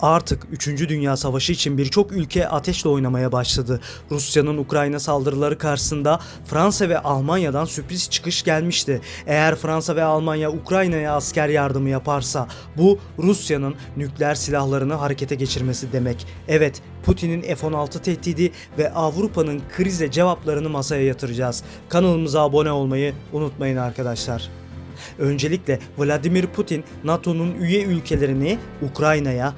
Artık 3. Dünya Savaşı için birçok ülke ateşle oynamaya başladı. Rusya'nın Ukrayna saldırıları karşısında Fransa ve Almanya'dan sürpriz çıkış gelmişti. Eğer Fransa ve Almanya Ukrayna'ya asker yardımı yaparsa bu Rusya'nın nükleer silahlarını harekete geçirmesi demek. Evet, Putin'in F-16 tehdidi ve Avrupa'nın krize cevaplarını masaya yatıracağız. Kanalımıza abone olmayı unutmayın arkadaşlar. Öncelikle Vladimir Putin NATO'nun üye ülkelerini Ukrayna'ya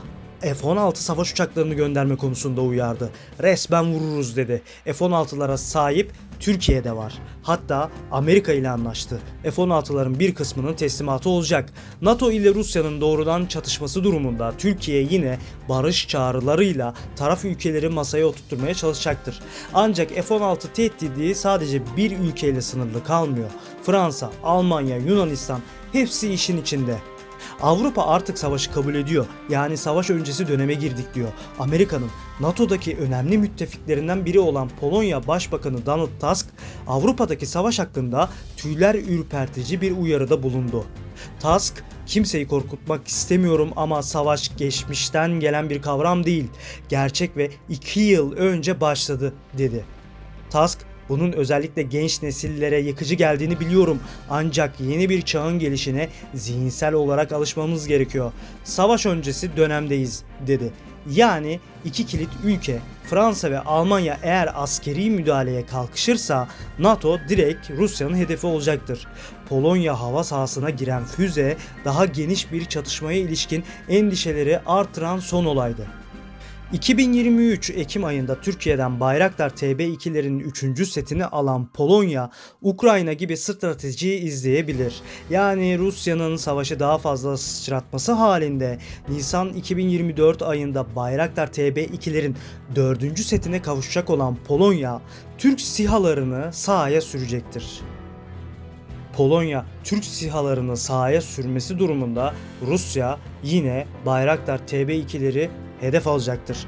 F-16 savaş uçaklarını gönderme konusunda uyardı. Resmen vururuz dedi. F-16'lara sahip Türkiye'de var. Hatta Amerika ile anlaştı. F-16'ların bir kısmının teslimatı olacak. NATO ile Rusya'nın doğrudan çatışması durumunda Türkiye yine barış çağrılarıyla taraf ülkeleri masaya oturtmaya çalışacaktır. Ancak F-16 tehdidi sadece bir ülkeyle sınırlı kalmıyor. Fransa, Almanya, Yunanistan hepsi işin içinde. Avrupa artık savaşı kabul ediyor. Yani savaş öncesi döneme girdik diyor. Amerika'nın NATO'daki önemli müttefiklerinden biri olan Polonya Başbakanı Donald Tusk, Avrupa'daki savaş hakkında tüyler ürpertici bir uyarıda bulundu. Tusk, kimseyi korkutmak istemiyorum ama savaş geçmişten gelen bir kavram değil. Gerçek ve 2 yıl önce başladı dedi. Tusk bunun özellikle genç nesillere yıkıcı geldiğini biliyorum ancak yeni bir çağın gelişine zihinsel olarak alışmamız gerekiyor. Savaş öncesi dönemdeyiz dedi. Yani iki kilit ülke Fransa ve Almanya eğer askeri müdahaleye kalkışırsa NATO direkt Rusya'nın hedefi olacaktır. Polonya hava sahasına giren füze daha geniş bir çatışmaya ilişkin endişeleri artıran son olaydı. 2023 Ekim ayında Türkiye'den Bayraktar TB2'lerin 3. setini alan Polonya, Ukrayna gibi stratejiyi izleyebilir. Yani Rusya'nın savaşı daha fazla sıçratması halinde Nisan 2024 ayında Bayraktar TB2'lerin 4. setine kavuşacak olan Polonya, Türk SİHA'larını sahaya sürecektir. Polonya Türk SİHA'larını sahaya sürmesi durumunda Rusya yine Bayraktar TB2'leri hedef alacaktır.